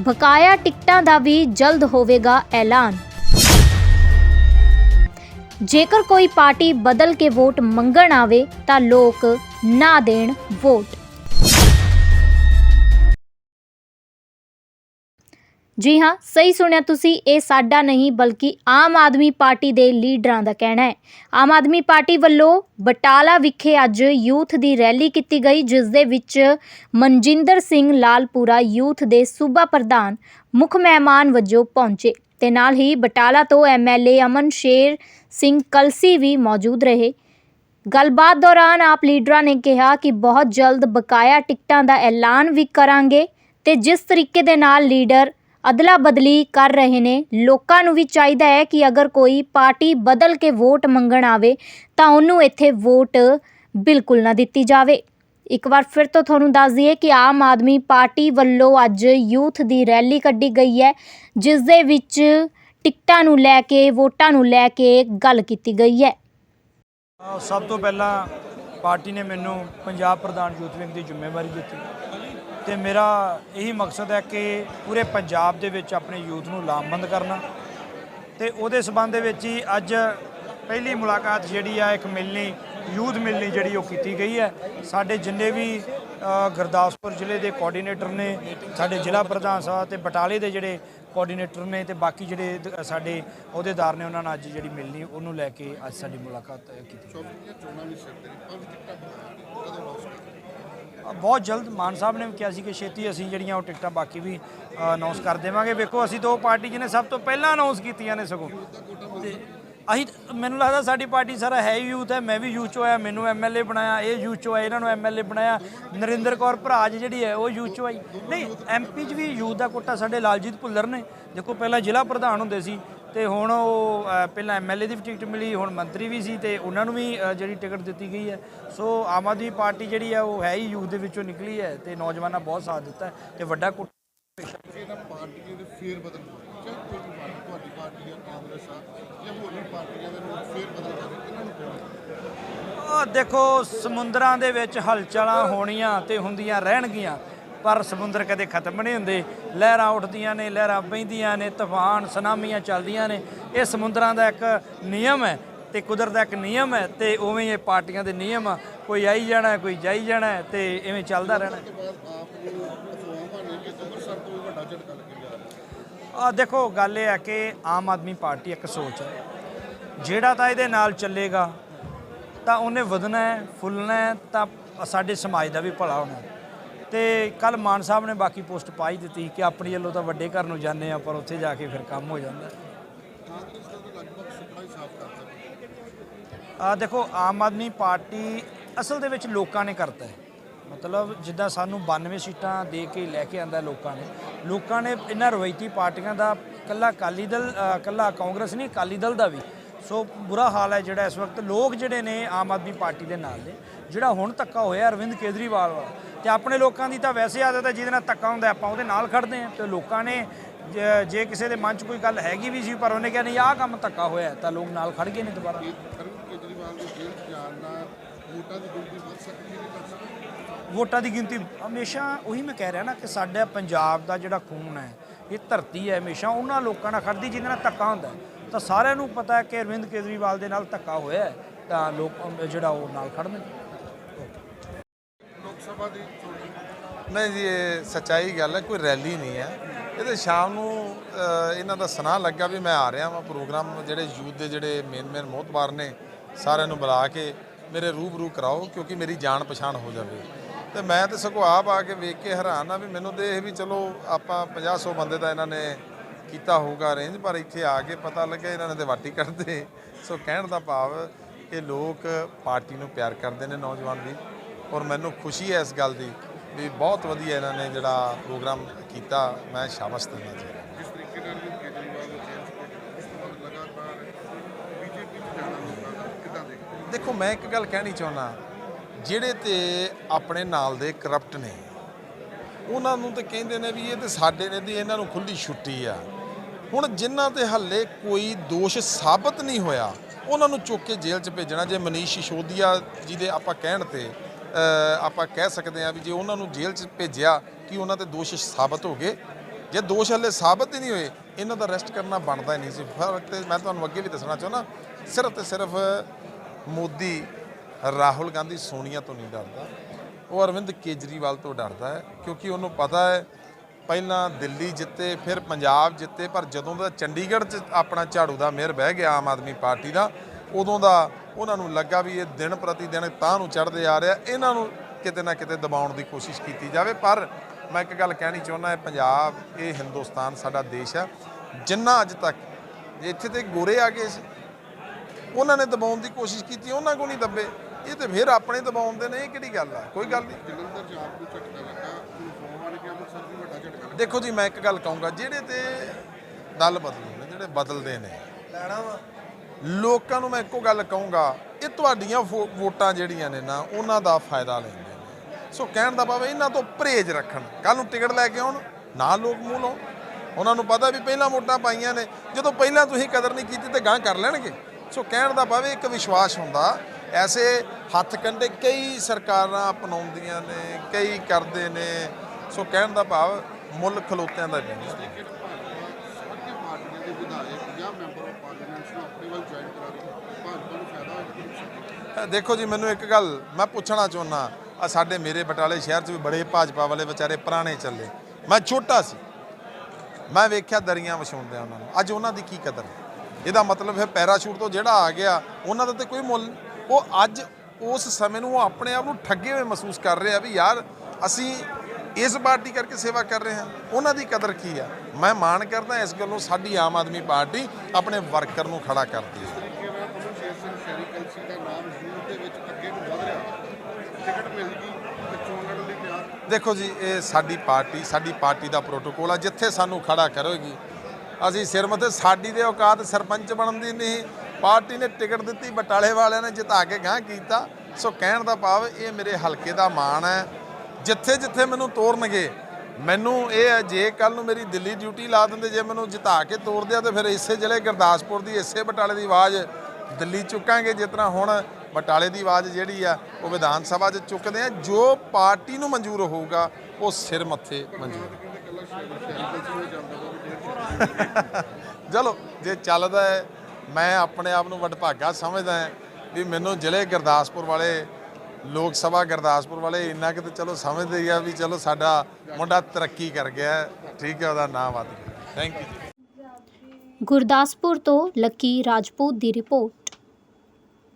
ਬਕਾਇਆ ਟਿਕਟਾਂ ਦਾ ਵੀ ਜਲਦ ਹੋਵੇਗਾ ਐਲਾਨ। ਜੇਕਰ ਕੋਈ ਪਾਰਟੀ ਬਦਲ ਕੇ ਵੋਟ ਮੰਗਣ ਆਵੇ ਤਾਂ ਲੋਕ ਨਾ ਦੇਣ ਵੋਟ। ਜੀ ਹਾਂ, ਸਹੀ ਸੁਣਿਆ ਤੁਸੀਂ, ਇਹ ਸਾਡਾ ਨਹੀਂ, ਬਲਕਿ ਆਮ ਆਦਮੀ ਪਾਰਟੀ ਦੇ ਲੀਡਰਾਂ ਦਾ ਕਹਿਣਾ ਹੈ। ਆਮ ਆਦਮੀ ਪਾਰਟੀ ਵੱਲੋਂ ਬਟਾਲਾ ਵਿਖੇ ਅੱਜ ਯੂਥ ਦੀ ਰੈਲੀ ਕੀਤੀ ਗਈ, ਜਿਸ ਦੇ ਵਿੱਚ ਮਨਜਿੰਦਰ ਸਿੰਘ ਲਾਲਪੁਰਾ ਯੂਥ ਦੇ ਸੂਬਾ ਪ੍ਰਧਾਨ, ਮੁੱਖ ਮਹਿਮਾਨ ਵਜੋਂ ਪਹੁੰਚੇ। ਤੇ ਨਾਲ ਹੀ ਬਟਾਲਾ ਤੋਂ ਐਮਐਲਏ ਅਮਨ ਸ਼ੇਰ ਸਿੰਘ ਕਲਸੀ ਵੀ ਮੌਜੂਦ ਰਹੇ। ਗੱਲਬਾਤ ਦੌਰਾਨ ਆਪ ਲੀਡਰਾਂ ਨੇ ਕਿਹਾ ਕਿ ਬਹੁਤ ਜਲਦ ਬਕਾਇਆ ਟਿਕਟਾਂ ਦਾ ਐਲਾਨ ਵੀ ਕਰਾਂਗੇ, ਤੇ ਜਿਸ ਤਰੀਕੇ ਦੇ ਨਾਲ ਲੀਡਰ ਅਦਲਾ ਬਦਲੀ ਕਰ ਰਹੇ ਨੇ। ਲੋਕਾਂ ਨੂੰ ਵੀ ਚਾਹੀਦਾ ਹੈ ਕਿ ਅਗਰ ਕੋਈ ਪਾਰਟੀ ਬਦਲ ਕੇ ਵੋਟ ਮੰਗਣ ਆਵੇ, ਤਾਂ ਉਹਨੂੰ ਇੱਥੇ ਵੋਟ ਬਿਲਕੁਲ ਨਾ ਦਿੱਤੀ ਜਾਵੇ। ਇੱਕ ਵਾਰ ਫਿਰ ਤੋਂ ਤੁਹਾਨੂੰ ਦੱਸ ਦਈਏ ਕਿ ਆਮ ਆਦਮੀ ਪਾਰਟੀ ਵੱਲੋਂ ਅੱਜ ਯੂਥ ਦੀ ਰੈਲੀ ਕੱਢੀ ਗਈ ਹੈ, ਜਿਸ ਦੇ ਵਿੱਚ ਟਿਕਟਾਂ ਨੂੰ ਲੈ ਕੇ, ਵੋਟਾਂ ਨੂੰ ਲੈ ਕੇ ਗੱਲ ਕੀਤੀ ਗਈ ਹੈ। ਸਭ ਤੋਂ ਪਹਿਲਾਂ ਪਾਰਟੀ ਨੇ ਮੈਨੂੰ ਪੰਜਾਬ ਪ੍ਰਧਾਨ ਯੂਥ ਵਿੰਗ ਦੀ ਜ਼ਿੰਮੇਵਾਰੀ ਦਿੱਤੀ। ਤੇ ਮੇਰਾ ਇਹੀ ਮਕਸਦ ਹੈ ਕਿ ਪੂਰੇ ਪੰਜਾਬ ਦੇ ਵਿੱਚ ਆਪਣੇ ਯੂਥ ਨੂੰ ਲਾਮਬੰਦ ਕਰਨਾ ਤੇ ਉਹਦੇ ਸਬੰਧ ਦੇ ਵਿੱਚ ਹੀ ਅੱਜ ਪਹਿਲੀ ਮੁਲਾਕਾਤ ਜਿਹੜੀ ਆ, ਇੱਕ ਮਿਲਣੀ, ਯੂਥ ਮਿਲਣੀ ਜਿਹੜੀ ਉਹ ਕੀਤੀ ਗਈ ਹੈ। ਸਾਡੇ ਜਿੰਨੇ ਵੀ ਗੁਰਦਾਸਪੁਰ ਜ਼ਿਲ੍ਹੇ ਦੇ ਕੋਆਰਡੀਨੇਟਰ ਨੇ, ਸਾਡੇ ਜ਼ਿਲ੍ਹਾ ਪ੍ਰਧਾਨ ਸਾਹਿਬ ਤੇ ਬਟਾਲੇ ਦੇ ਜਿਹੜੇ ਕੋਆਰਡੀਨੇਟਰ ਨੇ ਤੇ ਬਾਕੀ ਜਿਹੜੇ ਸਾਡੇ ਅਹੁਦੇਦਾਰ ਨੇ, ਉਹਨਾਂ ਨਾਲ ਅੱਜ ਜਿਹੜੀ ਮਿਲਣੀ, ਉਹਨੂੰ ਲੈ ਕੇ ਅੱਜ ਸਾਡੀ ਮੁਲਾਕਾਤ ਕੀਤੀ ਬਹੁਤ ਜਲਦ ਮਾਨ ਸਾਹਿਬ ਨੇ ਵੀ ਕਿਹਾ ਸੀ ਕਿ ਛੇਤੀ ਅਸੀਂ ਜਿਹੜੀਆਂ ਉਹ ਟਿਕਟਾਂ ਬਾਕੀ ਵੀ ਅਨਾਉਂਸ ਕਰ ਦੇਵਾਂਗੇ। ਵੇਖੋ, ਅਸੀਂ ਦੋ ਪਾਰਟੀ ਜਿਹਨੇ ਸਭ ਤੋਂ ਪਹਿਲਾਂ ਅਨਾਉਂਸ ਕੀਤੀਆਂ ਨੇ ਸਗੋਂ। ਤੇ ਅਸੀਂ ਮੈਨੂੰ ਲੱਗਦਾ ਸਾਡੀ ਪਾਰਟੀ ਸਾਰਾ ਹੈ ਹੀ ਯੂਥ ਹੈ, ਮੈਂ ਵੀ ਯੂਥ ਚੋਂ ਆਇਆ, ਮੈਨੂੰ ਐਮਐਲਏ ਬਣਾਇਆ, ਇਹ ਯੂਥ ਚੋਂ ਆਇਆ ਇਹਨਾਂ ਨੂੰ ਐਮਐਲਏ ਬਣਾਇਆ, ਨਰਿੰਦਰ ਕੌਰ ਭਰਾਜ ਜਿਹੜੀ ਹੈ, ਉਹ ਯੂਥ ਚੋਂ ਆਈ। ਨਹੀਂ ਐਮਪੀ 'ਚ ਵੀ ਯੂਥ ਦਾ ਕੋਟਾ ਸਾਡੇ ਲਾਲਜੀਤ ਭੁੱਲਰ ਨੇ। ਦੇਖੋ, ਪਹਿਲਾਂ ਜ਼ਿਲ੍ਹਾ ਪ੍ਰਧਾਨ ਹੁੰਦੇ ਸੀ ਤੇ ਹੁਣ ਉਹ ਪਹਿਲਾਂ ਐਮਐਲਏ ਦੀ ਟਿਕਟ ਮਿਲੀ ਹੁਣ ਮੰਤਰੀ ਵੀ ਸੀ ਤੇ ਉਹਨਾਂ ਨੂੰ ਵੀ ਜਿਹੜੀ ਟਿਕਟ ਦਿੱਤੀ ਗਈ ਹੈ। ਸੋ ਆਮ ਆਦਮੀ ਪਾਰਟੀ ਜਿਹੜੀ ਹੈ ਉਹ ਹੈ ਹੀ ਯੂਥ ਦੇ ਵਿੱਚੋਂ ਨਿਕਲੀ ਹੈ ਤੇ ਨੌਜਵਾਨਾਂ ਬਹੁਤ ਸਾਥ ਦਿੱਤਾ ਤੇ ਵੱਡਾ ਕੋਟਾ ਇਹਨਾਂ ਪਾਰਟੀਆਂ ਦੇ ਫੇਰ ਬਦਲ ਪਾਰਟੀ ਤੁਹਾਡੀ ਪਾਰਟੀ ਆ ਕਾਂਗਰਸ ਆ ਜਾਂ ਹੋਰ ਵੀ ਪਾਰਟੀਆਂ ਦੇ ਲੋਕ ਫੇਰ ਬਦਲ ਕਰ ਰਹੇ ਇਹਨਾਂ ਨੂੰ ਉਹ ਦੇਖੋ ਸਮੁੰਦਰਾਂ ਦੇ ਵਿੱਚ ਹਲਚਲਾਂ ਹੋਣੀਆਂ ਤੇ ਹੁੰਦੀਆਂ ਰਹਿਣਗੀਆਂ। ਪਰ ਸਮੁੰਦਰ ਕਦੇ ਖਤਮ ਨਹੀਂ ਹੁੰਦੇ। ਲਹਿਰਾਂ ਉੱਠਦੀਆਂ ਨੇ, ਲਹਿਰਾਂ ਬਹਿੰਦੀਆਂ ਨੇ, ਤੂਫਾਨ, ਸੁਨਾਮੀਆਂ ਚੱਲਦੀਆਂ ਨੇ। ਇਹ ਸਮੁੰਦਰਾਂ ਦਾ ਇੱਕ ਨਿਯਮ ਹੈ ਤੇ ਕੁਦਰਤ ਦਾ ਇੱਕ ਨਿਯਮ ਹੈ ਤੇ ਉਵੇਂ ਇਹ ਪਾਰਟੀਆਂ ਦੇ ਨਿਯਮ ਆ। ਕੋਈ ਆਈ ਜਾਣਾ, ਕੋਈ ਜਾਈ ਜਾਣਾ ਹੈ ਤੇ ਇਵੇਂ ਚੱਲਦਾ ਰਹਿਣਾ। ਆ ਦੇਖੋ, ਗੱਲ ਇਹ ਹੈ ਕਿ ਆਮ ਆਦਮੀ ਪਾਰਟੀ ਇੱਕ ਸੋਚ ਹੈ। ਜਿਹੜਾ ਤਾਂ ਇਹਦੇ ਨਾਲ ਚੱਲੇਗਾ, ਤਾਂ ਉਹਨੇ ਵਧਣਾ ਹੈ, ਫੁੱਲਣਾ ਹੈ, ਤਾਂ ਸਾਡੇ ਸਮਾਜ ਦਾ ਵੀ ਭਲਾ ਹੋਣਾ ਹੈ। ਤੇ ਕੱਲ ਮਾਨ ਸਾਹਿਬ ਨੇ ਬਾਕੀ ਪੋਸਟ ਪਾ ਹੀ ਦਿੱਤੀ ਕਿ ਆਪਣੀ ਵੱਲੋਂ ਤਾਂ ਵੱਡੇ ਘਰ ਨੂੰ ਜਾਂਦੇ ਆ ਪਰ ਉੱਥੇ ਜਾ ਕੇ ਫਿਰ ਕੰਮ ਹੋ ਜਾਂਦਾ। ਆ ਦੇਖੋ ਆਮ ਆਦਮੀ ਪਾਰਟੀ ਅਸਲ ਦੇ ਵਿੱਚ ਲੋਕਾਂ ਨੇ ਕਰਤਾ ਹੈ। ਮਤਲਬ ਜਿੱਦਾਂ ਸਾਨੂੰ 92 ਸੀਟਾਂ ਦੇ ਕੇ ਲੈ ਕੇ ਆਂਦਾ ਲੋਕਾਂ ਨੇ। ਲੋਕਾਂ ਨੇ ਇਹਨਾਂ ਰਵਾਇਤੀ ਪਾਰਟੀਆਂ ਦਾ ਕੱਲਾ ਅਕਾਲੀ ਦਲ ਅ, ਕੱਲਾ ਕਾਂਗਰਸ ਨਹੀਂ ਅਕਾਲੀ ਦਲ ਦਾ ਵੀ। ਸੋ ਬੁਰਾ ਹਾਲ ਹੈ ਜਿਹੜਾ ਇਸ ਵਕਤ ਲੋਕ ਜਿਹੜੇ ਨੇ ਆਮ ਆਦਮੀ ਪਾਰਟੀ ਦੇ ਨਾਲ ਨੇ। ਜਿਹੜਾ ਹੁਣ ਧੱਕਾ ਹੋਇਆ ਅਰਵਿੰਦ ਕੇਜਰੀਵਾਲ ਵਾਲਾ। ਤੇ ਆਪਣੇ ਲੋਕਾਂ ਦੀ ਤਾਂ ਵੈਸੇ ਆਦਤ ਹੈ ਜਿਹਦੇ ਨਾਲ ਧੱਕਾ ਹੁੰਦਾ ਆਪਾਂ ਉਹਦੇ ਨਾਲ ਖੜਦੇ ਹਾਂ। ਤੇ ਲੋਕਾਂ ਨੇ ਜ- ਕਿਸੇ ਦੇ ਮਨ 'ਚ ਕੋਈ ਗੱਲ ਹੈਗੀ ਵੀ ਸੀ ਪਰ ਉਹਨੇ ਕਿਹਾ ਨਹੀਂ ਆਹ ਕੰਮ ਧੱਕਾ ਹੋਇਆ ਤਾਂ ਲੋਕ ਨਾਲ ਖੜ ਗਏ ਨੇ ਦੁਬਾਰਾ। ਅਰਵਿੰਦ ਕੇਜਰੀਵਾਲ ਦੇ ਜੇਲ੍ਹ 'ਚ ਜਾਣ ਨਾਲ ਵੋਟਾਂ ਦੀ ਗਿਣਤੀ ਵੱਧ ਸਕਦੀ ਹੈ ਕਿ ਘਟ ਸਕਦੀ ਹੈ? ਵੋਟਾਂ ਦੀ ਗਿਣਤੀ ਹਮੇਸ਼ਾ ਉਹੀ ਮੈਂ ਕਹਿ ਰਿਹਾ ਨਾ ਕਿ ਸਾਡਾ ਪੰਜਾਬ ਦਾ ਜਿਹੜਾ ਖੂਨ ਹੈ ਇਹ ਧਰਤੀ ਹੈ ਹਮੇਸ਼ਾ ਉਹਨਾਂ ਲੋਕਾਂ ਨਾਲ ਖੜਦੀ ਜਿਹਦੇ ਨਾਲ ਧੱਕਾ ਹੁੰਦਾ। ਤਾਂ ਸਾਰਿਆਂ ਨੂੰ ਪਤਾ ਹੈ ਕਿ ਅਰਵਿੰਦ ਕੇਜਰੀਵਾਲ ਦੇ ਨਾਲ ਧੱਕਾ ਹੋਇਆ ਤਾਂ ਲੋਕ ਜਿਹੜਾ ਉਹ ਨਾਲ ਖੜਨਗੇ ਲੋਕ ਦੀ ਨਹੀਂ ਜੀ, ਇਹ ਸੱਚਾਈ ਗੱਲ ਹੈ, ਕੋਈ ਰੈਲੀ ਨਹੀਂ ਹੈ। ਇਹਦੇ ਸ਼ਾਮ ਨੂੰ ਇਹਨਾਂ ਦਾ ਸੁਨਾਹ ਲੱਗਾ ਵੀ ਮੈਂ ਆ ਰਿਹਾ ਵਾਂ ਪ੍ਰੋਗਰਾਮ ਜਿਹੜੇ ਯੂਥ ਦੇ ਜਿਹੜੇ ਮੇਨ ਮੇਨ ਮੋਹਤਬਾਰ ਨੇ, ਸਾਰਿਆਂ ਨੂੰ ਬੁਲਾ ਕੇ ਮੇਰੇ ਰੂਬਰੂ ਕਰਾਓ, ਕਿਉਂਕਿ ਮੇਰੀ ਜਾਣ ਪਛਾਣ ਹੋ ਜਾਵੇ। ਤੇ ਮੈਂ ਤੇ ਸਗੋਂ ਆਪ ਆ ਕੇ ਵੇਖ ਕੇ ਹੈਰਾਨ ਆ ਵੀ ਮੈਨੂੰ ਤੇ ਇਹ ਵੀ ਚਲੋ, ਆਪਾਂ 50 100 ਬੰਦੇ ਦਾ ਇਹਨਾਂ ਨੇ ਕੀਤਾ ਹੋਊਗਾ ਅਰੇਂਜ ਪਰ ਇੱਥੇ ਆ ਕੇ ਪਤਾ ਲੱਗਿਆ ਇਹਨਾਂ ਨੇ ਤੇ ਵਾਟੀ ਕਰਦੇ। ਸੋ ਕਹਿਣ ਦਾ ਭਾਵ ਕਿ ਲੋਕ ਪਾਰਟੀ ਨੂੰ ਪਿਆਰ ਕਰਦੇ ਨੇ ਨੌਜਵਾਨ ਵੀ। ਔਰ ਮੈਨੂੰ ਖੁਸ਼ੀ ਹੈ ਇਸ ਗੱਲ ਦੀ ਵੀ ਬਹੁਤ ਵਧੀਆ ਇਹਨਾਂ ਨੇ ਜਿਹੜਾ ਪ੍ਰੋਗਰਾਮ ਕੀਤਾ। ਮੈਂ ਸ਼ਾਬਾਸ਼ ਦਿੰਦਾ ਚਾਹੁੰਦਾ ਜਿਸ ਤਰੀਕੇ ਨਾਲ ਅਰਵਿੰਦ ਕੇਜਰੀਵਾਲ ਨੂੰ ਜੇਲ੍ਹ 'ਚ ਭੇਜਿਆ ਉਸ ਤੋਂ ਬਾਅਦ ਲਗਾਤਾਰ ਬੀਜੇਪੀ 'ਚ ਜਾਣਾ ਲੋਕਾਂ ਦਾ ਕਿੱਦਾਂ ਦੇਖਦੇ ਹੋ? ਦੇਖੋ ਮੈਂ ਇੱਕ ਗੱਲ ਕਹਿਣੀ ਚਾਹੁੰਦਾ ਜਿਹੜੇ ਤੇ ਆਪਣੇ ਨਾਲ ਦੇ ਕਰਪਟ ਨੇ ਉਹਨਾਂ ਨੂੰ ਤੇ ਕਹਿੰਦੇ ਨੇ ਵੀ ਇਹ ਤੇ ਸਾਡੇ ਨੇ ਦੀ ਇਹਨਾਂ ਨੂੰ ਖੁੱਲੀ ਛੁੱਟੀ ਆ। ਹੁਣ ਜਿਨ੍ਹਾਂ ਤੇ ਹੱਲੇ ਕੋਈ ਦੋਸ਼ ਸਾਬਤ ਨਹੀਂ ਹੋਇਆ ਉਹਨਾਂ ਨੂੰ ਚੁੱਕ ਕੇ ਜੇਲ੍ਹ 'ਚ ਭੇਜਣਾ ਜੇ ਮਨੀਸ਼ ਸਿਸੋਦੀਆ ਜੀ ਦੇ ਆਪਾਂ ਕਹਿਣ ਤੇ ਆਪਾਂ ਕਹਿ ਸਕਦੇ ਹਾਂ ਵੀ ਜੇ ਉਹਨਾਂ ਨੂੰ ਜੇਲ੍ਹ 'ਚ ਭੇਜਿਆ ਕਿ ਉਹਨਾਂ ਤੇ ਦੋਸ਼ ਸਾਬਤ ਹੋ ਗਏ। ਜੇ ਦੋਸ਼ ਹਲੇ ਸਾਬਤ ਹੀ ਨਹੀਂ ਹੋਏ, ਇਹਨਾਂ ਦਾ ਅਰੈਸਟ ਕਰਨਾ ਬਣਦਾ ਹੀ ਨਹੀਂ ਸੀ। ਫ਼ਰਕ ਤੇ ਮੈਂ ਤੁਹਾਨੂੰ ਅੱਗੇ ਵੀ ਦੱਸਣਾ ਚਾਹੁੰਦਾ, ਸਿਰਫ ਤੇ ਸਿਰਫ ਮੋਦੀ, ਰਾਹੁਲ ਗਾਂਧੀ ਸੋਨੀਆ ਤੋਂ ਨਹੀਂ ਡਰਦਾ। ਉਹ ਅਰਵਿੰਦ ਕੇਜਰੀਵਾਲ ਤੋਂ ਡਰਦਾ ਹੈ, ਕਿਉਂਕਿ ਉਹਨੂੰ ਪਤਾ ਹੈ, ਪਹਿਲਾਂ ਦਿੱਲੀ ਜਿੱਤੇ, ਫਿਰ ਪੰਜਾਬ ਜਿੱਤੇ, ਪਰ ਜਦੋਂ ਦਾ ਚੰਡੀਗੜ੍ਹ 'ਚ ਆਪਣਾ ਝਾੜੂ ਦਾ ਮੇਅਰ ਬਹਿ ਗਿਆ ਆਮ ਆਦਮੀ ਪਾਰਟੀ ਦਾ ਉਦੋਂ ਦਾ ਉਹਨਾਂ ਨੂੰ ਲੱਗਾ ਵੀ ਇਹ ਦਿਨ ਪ੍ਰਤੀ ਦਿਨ ਤਾਂ ਨੂੰ ਚੜ੍ਹਦੇ ਆ ਰਿਹਾ ਇਹਨਾਂ ਨੂੰ ਕਿਤੇ ਨਾ ਕਿਤੇ ਦਬਾਉਣ ਦੀ ਕੋਸ਼ਿਸ਼ ਕੀਤੀ ਜਾਵੇ। ਪਰ ਮੈਂ ਇੱਕ ਗੱਲ ਕਹਿਣੀ ਚਾਹੁੰਦਾ ਹੈ ਪੰਜਾਬ ਇਹ ਹਿੰਦੁਸਤਾਨ ਸਾਡਾ ਦੇਸ਼ ਹੈ ਜਿੰਨਾ ਅੱਜ ਤੱਕ ਇੱਥੇ ਤੇ ਗੋਰੇ ਆ ਗਏ ਸੀ ਉਹਨਾਂ ਨੇ ਦਬਾਉਣ ਦੀ ਕੋਸ਼ਿਸ਼ ਕੀਤੀ ਉਹਨਾਂ ਕੋਲ ਨਹੀਂ ਦੱਬੇ। ਇਹ ਤੇ ਫਿਰ ਆਪਣੇ ਦਬਾਉਣ ਦੇ ਨੇ ਇਹ ਕਿਹੜੀ ਗੱਲ ਆ? ਕੋਈ ਗੱਲ ਨਹੀਂ। ਜਲੰਧਰ ਨੂੰ ਝਟਕਾ ਲੱਗਾ ਕਿ ਵੀ ਦੇਖੋ ਜੀ ਮੈਂ ਇੱਕ ਗੱਲ ਕਹੂੰਗਾ ਜਿਹੜੇ ਤੇ ਦਲ ਬਦਲੇ ਨੇ ਜਿਹੜੇ ਬਦਲਦੇ ਨੇ ਲੋਕਾਂ ਨੂੰ ਮੈਂ ਇੱਕੋ ਗੱਲ ਕਹੂੰਗਾ, ਇਹ ਤੁਹਾਡੀਆਂ ਵੋ- ਵੋਟਾਂ ਜਿਹੜੀਆਂ ਨੇ ਨਾ, ਉਹਨਾਂ ਦਾ ਫਾਇਦਾ ਲੈਂਦੇ ਨੇ। ਸੋ ਕਹਿਣ ਦਾ ਭਾਵ ਇਹਨਾਂ ਤੋਂ ਪਰਹੇਜ਼ ਰੱਖਣ। ਕੱਲ ਨੂੰ ਟਿਕਟ ਲੈ ਕੇ ਆਉਣ ਨਾ ਲੋਕ ਮੂੰਹ ਲਾਉਣ। ਉਹਨਾਂ ਨੂੰ ਪਤਾ ਵੀ ਪਹਿਲਾਂ ਵੋਟਾਂ ਪਾਈਆਂ ਨੇ, ਜਦੋਂ ਪਹਿਲਾਂ ਤੁਸੀਂ ਕਦਰ ਨਹੀਂ ਕੀਤੀ ਤੇ ਗਾਂ ਕਰ ਲੈਣਗੇ। ਸੋ ਕਹਿਣ ਦਾ ਭਾਵ ਹੈ ਇੱਕ ਵਿਸ਼ਵਾਸ ਹੁੰਦਾ, ਐਸੇ ਹੱਥ ਕੰਡੇ ਕਈ ਸਰਕਾਰਾਂ ਅਪਣਾਉਂਦੀਆਂ ਨੇ, ਕਈ ਕਰਦੇ ਨੇ। ਸੋ ਕਹਿਣ ਦਾ ਭਾਵ ਮੁੱਲ ਖਲੋਤਿਆਂ ਦਾ ਨਹੀਂ ਟਿਕਟ ਭਾਜਪਾ ਸਾਰੀਆਂ ਪਾਰਟੀਆਂ ਦੇ ਵਿਧਾਇਕ ਜਾਂ ਮੈਂਬਰ ਆਫ ਪਾਰਲੀਮੈਂਟ ਨੂੰ ਜੁਆਇਨ ਕਰਾ ਰਹੀ ਹੈ ਭਾਜਪਾ ਨੂੰ ਫਾਇਦਾ ਹੋਏਗਾ ਦੇਖੋ ਜੀ, ਮੈਨੂੰ ਇੱਕ ਗੱਲ ਮੈਂ ਪੁੱਛਣਾ ਚਾਹੁੰਦਾ। ਆ ਸਾਡੇ ਮੇਰੇ ਬਟਾਲੇ ਸ਼ਹਿਰ 'ਚ ਵੀ ਬੜੇ ਭਾਜਪਾ ਵਾਲੇ ਵਿਚਾਰੇ ਪੁਰਾਣੇ ਚੱਲੇ। ਮੈਂ ਛੋਟਾ ਸੀ। ਮੈਂ ਵੇਖਿਆ ਦਰੀਆਂ ਵਿਛਾਉਂਦੇ ਉਹਨਾਂ ਨੂੰ। ਅੱਜ ਉਹਨਾਂ ਦੀ ਕੀ ਕਦਰ ਇਹਦਾ ਮਤਲਬ ਹੈ ਪੈਰਾਸ਼ੂਟ ਤੋਂ ਜਿਹੜਾ ਆ ਗਿਆ, ਉਹਨਾਂ ਦਾ ਤੇ ਕੋਈ ਮੁੱਲ ਨਹੀਂ। ਉਹ ਅੱਜ ਉਸ ਸਮੇਂ ਨੂੰ ਉਹ ਆਪਣੇ ਆਪ ਨੂੰ ਠੱਗੇ ਹੋਏ ਮਹਿਸੂਸ ਕਰ ਰਹੇ ਆ ਵੀ ਯਾਰ, ਅਸੀਂ ਇਸ ਪਾਰਟੀ ਕਰਕੇ ਸੇਵਾ ਕਰ ਰਹੇ ਹਾਂ। ਉਹਨਾਂ ਦੀ ਕਦਰ ਕੀ ਆ? ਮੈਂ ਮਾਣ ਕਰਦਾ ਇਸ ਗੱਲੋਂ ਸਾਡੀ ਆਮ ਆਦਮੀ ਪਾਰਟੀ ਆਪਣੇ ਵਰਕਰ ਨੂੰ ਖੜਾ ਕਰਦੀ ਹੈ। ਦੇਖੋ ਜੀ, ਇਹ ਸਾਡੀ ਪਾਰਟੀ ਸਾਡੀ ਪਾਰਟੀ ਦਾ ਪ੍ਰੋਟੋਕੋਲ ਆ, ਜਿੱਥੇ ਸਾਨੂੰ ਖੜਾ ਕਰੋਗੀ। ਅਸੀਂ ਸਿਰ ਮੱਥੇ, ਸਾਡੀ ਦੇ ਔਕਾਤ ਸਰਪੰਚ ਬਣਨ ਦੀ ਨਹੀਂ। ਪਾਰਟੀ ਨੇ ਟਿਕਟ ਦਿੱਤੀ, ਬਟਾਲੇ ਵਾਲਿਆਂ ਨੇ ਜਿਤਾ ਕੇ ਗਾਂ ਕੀਤਾ। ਸੋ ਕਹਿਣ ਦਾ ਭਾਵ ਇਹ ਮੇਰੇ ਹਲਕੇ ਦਾ ਮਾਣ ਹੈ। ਜਿੱਥੇ ਜਿੱਥੇ ਮੈਨੂੰ ਤੋਰਨਗੇ, ਮੈਨੂੰ ਇਹ ਹੈ, ਜੇ ਕੱਲ ਨੂੰ ਮੇਰੀ ਦਿੱਲੀ ਡਿਊਟੀ ਲਾ ਦਿੰਦੇ, ਜੇ ਮੈਨੂੰ ਜਿਤਾ ਕੇ ਤੋਰਦੇ ਆ, ਤੇ ਫਿਰ ਇਸੇ ਜ਼ਿਲ੍ਹੇ ਗੁਰਦਾਸਪੁਰ ਦੀ, ਇਸੇ ਬਟਾਲੇ ਦੀ ਆਵਾਜ਼ ਦਿੱਲੀ ਚੁੱਕਾਂਗੇ, ਜਿਸ ਤਰ੍ਹਾਂ ਹੁਣ ਬਟਾਲੇ ਦੀ ਆਵਾਜ਼ ਜਿਹੜੀ ਆ, ਉਹ ਵਿਧਾਨ ਸਭਾ 'ਚ ਚੁੱਕਦੇ ਆ। ਜੋ ਪਾਰਟੀ ਨੂੰ ਮਨਜ਼ੂਰ ਹੋਊਗਾ, ਉਹ ਸਿਰ ਮੱਥੇ ਮਨਜ਼ੂਰ। ਚਲੋ, ਜੇ ਚੱਲਦਾ ਹੈ, ਮੈਂ ਆਪਣੇ ਆਪ ਨੂੰ ਵਡਭਾਗਾ ਸਮਝਦਾ ਹਾਂ ਵੀ ਮੈਨੂੰ ਜ਼ਿਲ੍ਹੇ ਗੁਰਦਾਸਪੁਰ ਵਾਲੇ ਲੋਕ ਸਭਾ ਗੁਰਦਾਸਪੁਰ ਵਾਲੇ ਇੰਨਾ ਕਿ ਤੇ ਚਲੋ ਸਮਝਦੇ ਹੀ ਆ ਵੀ ਚਲੋ ਸਾਡਾ ਮੁੰਡਾ ਤਰੱਕੀ ਕਰ ਗਿਆ ਠੀਕ ਹੈ, ਉਹਦਾ ਨਾਮ ਵੱਧ ਗਿਆ। ਥੈਂਕ ਯੂ ਗੁਰਦਾਸਪੁਰ ਤੋਂ ਲੱਕੀ ਰਾਜਪੂਤ ਦੀ ਰਿਪੋਰਟ।